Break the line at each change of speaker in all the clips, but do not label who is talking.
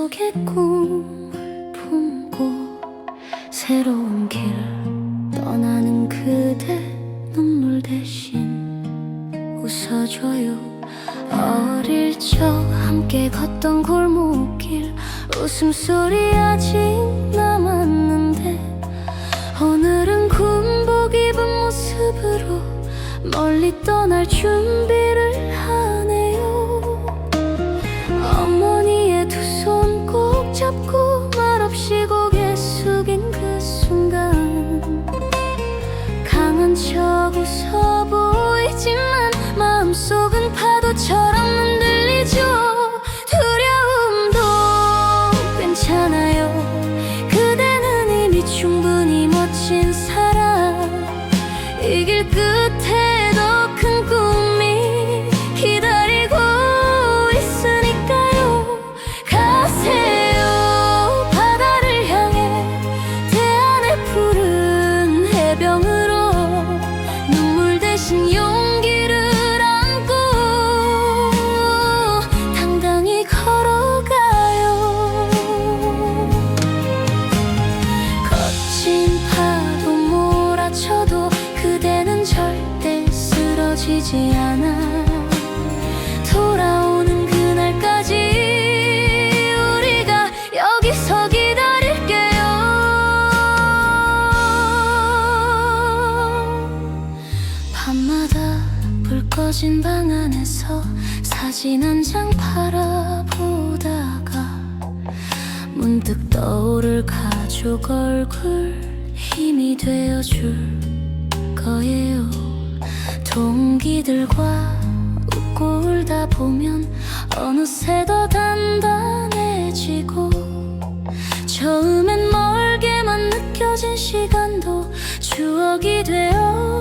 속에 꿈 품고 새로운 길 떠나는 그대 눈물 대신 웃어줘요. 어릴 적 함께 걷던 골목길 웃음소리 아직 남았는데 오늘은 군복 입은 모습으로 멀리 떠날 준비를 너처럼 밤마다 불 꺼진 방 안에서 사진 한 장 바라보다가 문득 떠오를 가족 얼굴 힘이 되어줄 거예요. 동기들과 웃고 울다 보면 어느새 더 단단해지고 처음엔 멀게만 느껴진 시간도 추억이 되어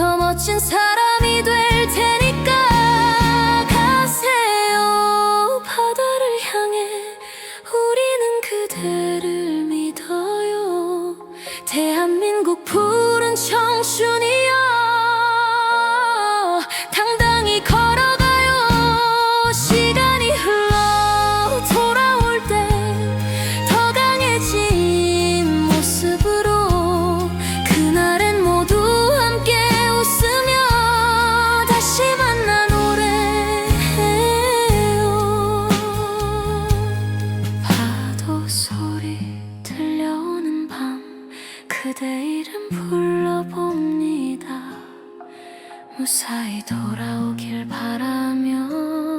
더 멋진 사람. 그대 이름 불러봅니다. 무사히 돌아오길 바라며.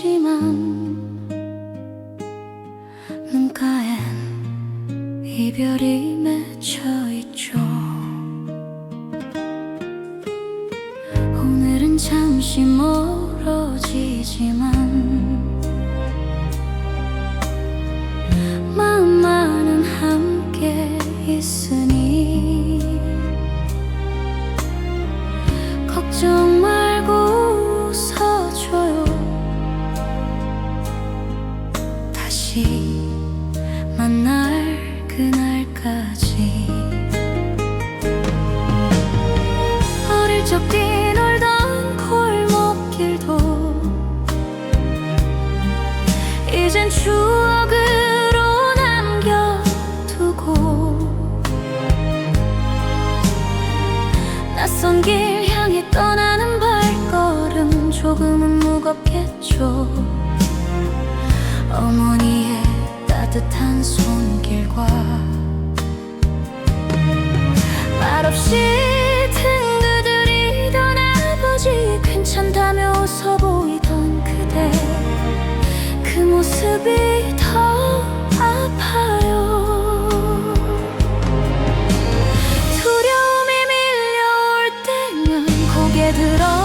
없지만 눈가엔 이별이 맺혀 무겁겠죠. 어머니의 따뜻한 손길과 말없이 둥그들이던 아버지 괜찮다며 웃어 보이던 그대 그 모습이 더 아파요. 두려움이 밀려올 때면 고개 들어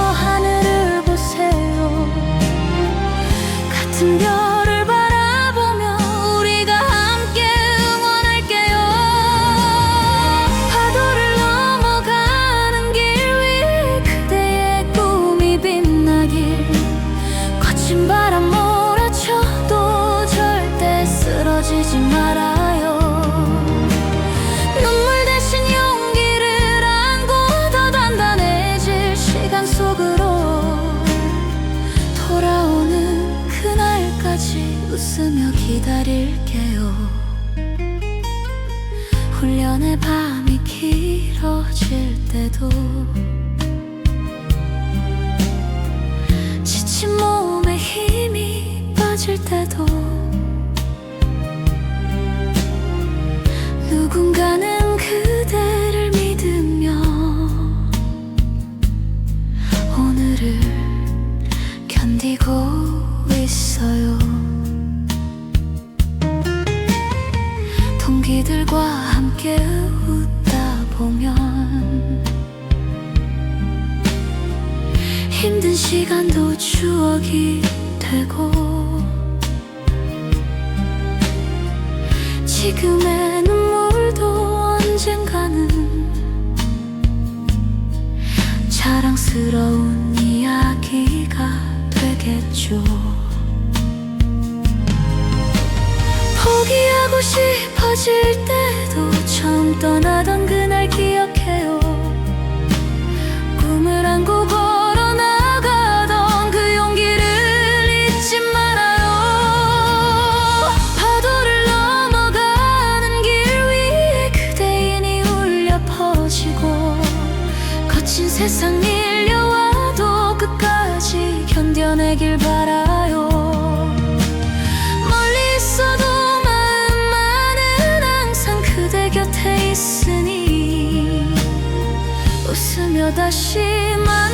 밤이 길어질 때도 지친 몸에 힘이 빠질 때도 누군가는 그대 지금의 눈물도 언젠가는 자랑스러운 이야기가 되겠죠. 포기하고 싶어질 때도 처음 떠나던 그날 기억해요. 出します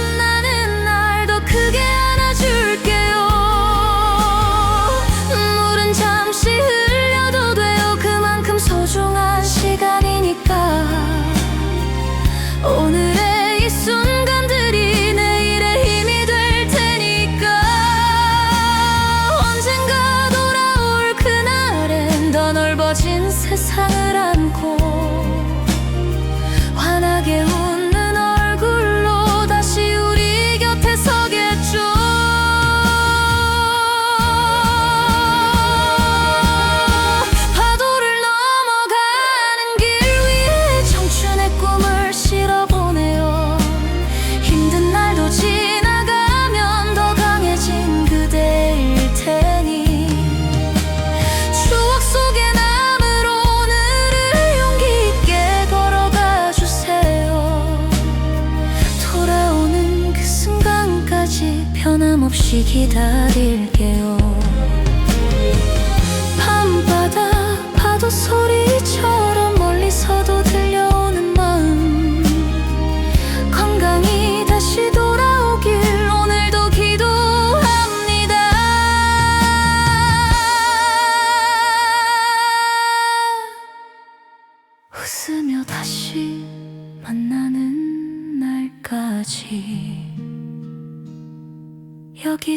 你的地。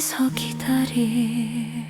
여기서 기다릴게